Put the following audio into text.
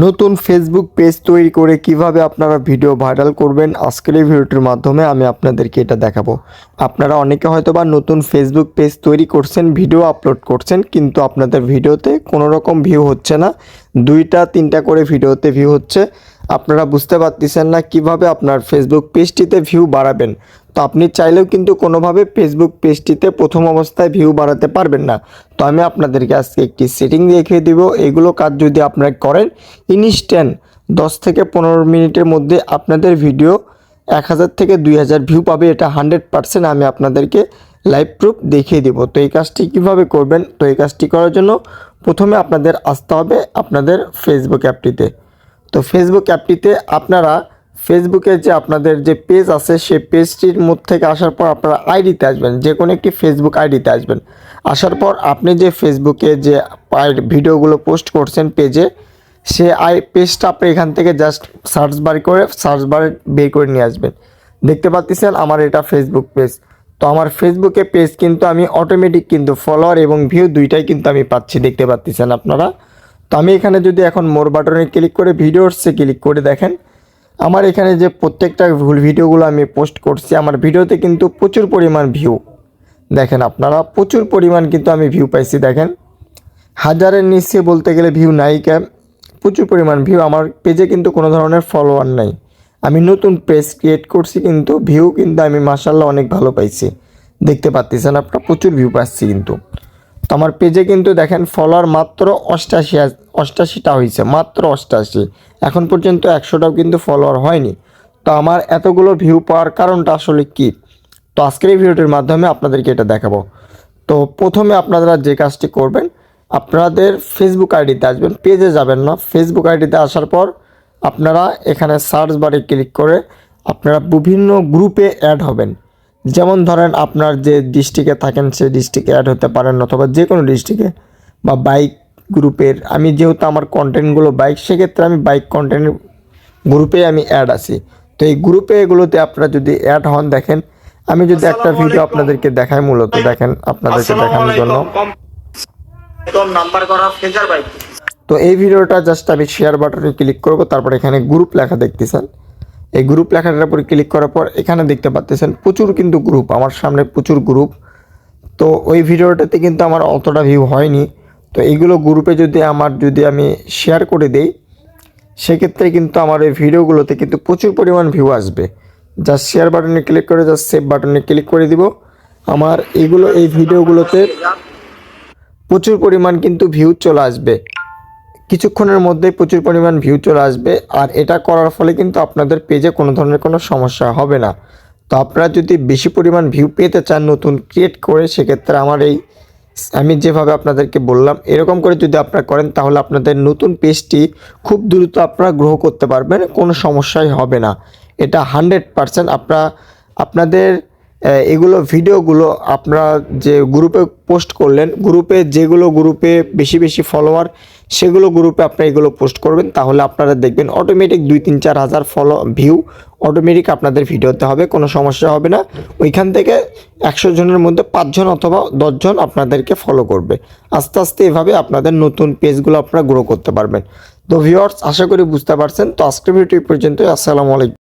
নতুন Facebook page তৈরি করে কীভাবে আপনারা ভিডিও ভাইরাল করবেন, আজকের এই ভিডিওটির মাধ্যমে আমি আপনাদেরকে এটা দেখাবো। আপনারা অনেকে হয়তো বা নতুন ফেসবুক পেজ তৈরি করছেন ভিডিও আপলোড করছেন, কিন্তু আপনাদের ভিডিওতে কোনো রকম ভিউ হচ্ছে না। দুইটা, তিনটা করে ভিডিওতে ভিউ হচ্ছে। আপনারা বুঝতে পারতেছেন না কীভাবে আপনার ফেসবুক পেজটিতে ভিউ বাড়াবেন। তো আপনি চাইলেও কিন্তু কোনোভাবে ফেসবুক পেজটিতে প্রথম অবস্থায় ভিউ বাড়াতে পারবেন না। তো আমি আপনাদেরকে আজকে একটি সেটিং দেখিয়ে দিব। এগুলো কাজ যদি আপনারা করেন ইনস্ট্যান্ট দশ থেকে পনেরো মিনিটের মধ্যে আপনাদের ভিডিও এক হাজার থেকে দুই হাজার ভিউ পাবে। এটা হান্ড্রেড পারসেন্ট আমি আপনাদেরকে লাইভ প্রুফ দেখিয়ে দিব। তো এই কাজটি কীভাবে করবেন? তো এই কাজটি করার জন্য প্রথমে আপনাদের আসতে হবে আপনাদের ফেসবুক অ্যাপটিতে তো ফেসবুক অ্যাপটিতে আপনারা ফেসবুকে যে আপনাদের যে পেজ আছে, সেই পেজটির মধ্যে থেকে আসার পর আপনারা আইডিতে আসবেন, যে কোনো একটি ফেসবুক আইডিতে আসবেন। আসার পর আপনি যে ফেসবুকে যে ভিডিওগুলো পোস্ট করছেন পেজে সে আই পেজটা আপনি এখান থেকে জাস্ট সার্চ বার করে সার্চ বারে বের করে নিয়ে আসবেন। দেখতে পাচ্ছেন আমার এটা ফেসবুক পেজ তো আমার ফেসবুকে পেজ কিন্তু আমি অটোমেটিক কিন্তু ফলোয়ার এবং ভিউ দুইটাই কিন্তু আমি পাচ্ছি, দেখতে পাচ্ছেন আপনারা? তো আমি এখানে যদি এখন মোর বাটনে ক্লিক করে ভিডিওসে ক্লিক করে দেখেন, আমার এখানে যে প্রত্যেকটা ভুল ভিডিওগুলো আমি পোস্ট করছি, আমার ভিডিওতে কিন্তু প্রচুর পরিমাণ ভিউ দেখেন আপনারা, প্রচুর পরিমাণ কিন্তু আমি ভিউ পাইছি, দেখেন। হাজারের নিচে বলতে গেলে ভিউ নাই ক্যাম প্রচুর পরিমাণ ভিউ আমার পেজে কিন্তু কোনো ধরনের ফলোয়ার নাই। আমি নতুন পেজ ক্রিয়েট করছি, কিন্তু ভিউ কিন্তু আমি মাসাল্লাহ অনেক ভালো পাইছি। দেখতে পাচ্ছেন আপনারা, প্রচুর ভিউ পাচ্ছি কিন্তু। আমার পেজে কিন্তু দেখেন ফলোয়ার মাত্র অষ্টাশি অষ্টাশিটা হয়েছে মাত্র অষ্টাশি। এখন পর্যন্ত একশোটাও কিন্তু ফলোয়ার হয়নি। তো আমার এতগুলো ভিউ পাওয়ার কারণটা আসলে কী? তো আজকের এই ভিডিওটির মাধ্যমে আপনাদেরকে এটা দেখাবো। তো প্রথমে আপনারা যে কাজটি করবেন, আপনাদের ফেসবুক আইডিতে আসবেন পেজে যাবেন না। ফেসবুক আইডিতে আসার পর আপনারা এখানে সার্চ বারে ক্লিক করে আপনারা বিভিন্ন গ্রুপে অ্যাড হবেন। যেমন ধরেন আপনার যে ডিস্ট্রিক্টে থাকেন সেই ডিস্ট্রিক্টে অ্যাড হতে পারেন অথবা যে কোনো ডিস্ট্রিক্টে বা বাইক গ্রুপের আমি যেহেতু আমার কন্টেন্টগুলো বাইক সেক্ষেত্রে আমি বাইক কন্টেন্ট গ্রুপে আমি অ্যাড আছি। তো এই গ্রুপে এগুলোতে আপনারা যদি অ্যাড হন দেখেন আমি যদি একটা ভিডিও আপনাদেরকে দেখাই মূলত দেখেন আপনাদেরকে দেখানোর জন্য। তো এই ভিডিওটা জাস্ট আমি শেয়ার বাটনে ক্লিক করব তারপর এখানে গ্রুপ লেখা দেখতেছেন। এই গ্রুপ লেখাটার উপরে ক্লিক করার পর এখানে দেখতে পাচ্ছেন প্রচুর কিন্তু গ্রুপ আমার সামনে প্রচুর গ্রুপ তো ওই ভিডিওটাতে কিন্তু আমার অতটা ভিউ হয়নি। তো এইগুলো গ্রুপে যদি আমার, যদি আমি শেয়ার করে দেই, সেক্ষেত্রে কিন্তু আমার এই ভিডিওগুলোতে কিন্তু প্রচুর পরিমাণ ভিউ আসবে। জাস্ট শেয়ার বাটনে ক্লিক করে জাস্ট সেভ বাটনে ক্লিক করে দিব। আমার এইগুলো এই ভিডিওগুলোতে প্রচুর পরিমাণ কিন্তু ভিউ চলে আসবে। কিছুক্ষণের মধ্যে প্রচুর পরিমাণ ভিউ চলে আসবে। আর এটা করার ফলে কিন্তু আপনাদের পেজে কোনো ধরনের কোনো সমস্যা হবে না। তো আপনারা যদি বেশি পরিমাণ ভিউ পেতে চান নতুন ক্রিয়েট করে, সেক্ষেত্রে আমার এই আমি যেভাবে আপনাদেরকে বললাম, এরকম করে যদি আপনারা করেন, তাহলে আপনাদের নতুন পেজটি খুব দ্রুত আপনারা গ্রহ করতে পারবেন, কোনো সমস্যাই হবে না। এটা হান্ড্রেড পারসেন্ট আপনারা, আপনাদের এগুলো ভিডিওগুলো আপনারা যে গ্রুপে পোস্ট করলেন গ্রুপে যেগুলো গ্রুপে বেশি বেশি ফলোয়ার সেগুলো গ্রুপে আপনারা এগুলো পোস্ট করবেন, তাহলে আপনারা দেখবেন অটোমেটিক দুই তিন চার হাজার ফলো ভিউ অটোমেটিক আপনাদের ভিডিওতে হবে, কোনো সমস্যা হবে না। ওইখান থেকে একশো জনের মধ্যে পাঁচজন অথবা দশজন আপনাদেরকে ফলো করবে। আস্তে আস্তে এভাবে আপনাদের নতুন পেজগুলো আপনারা গ্রো করতে পারবেন। তো ভিউয়ার্স আশা করি বুঝতে পারছেন। তো আজকের ভিডিও এই পর্যন্তই। আসসালামু আলাইকুম।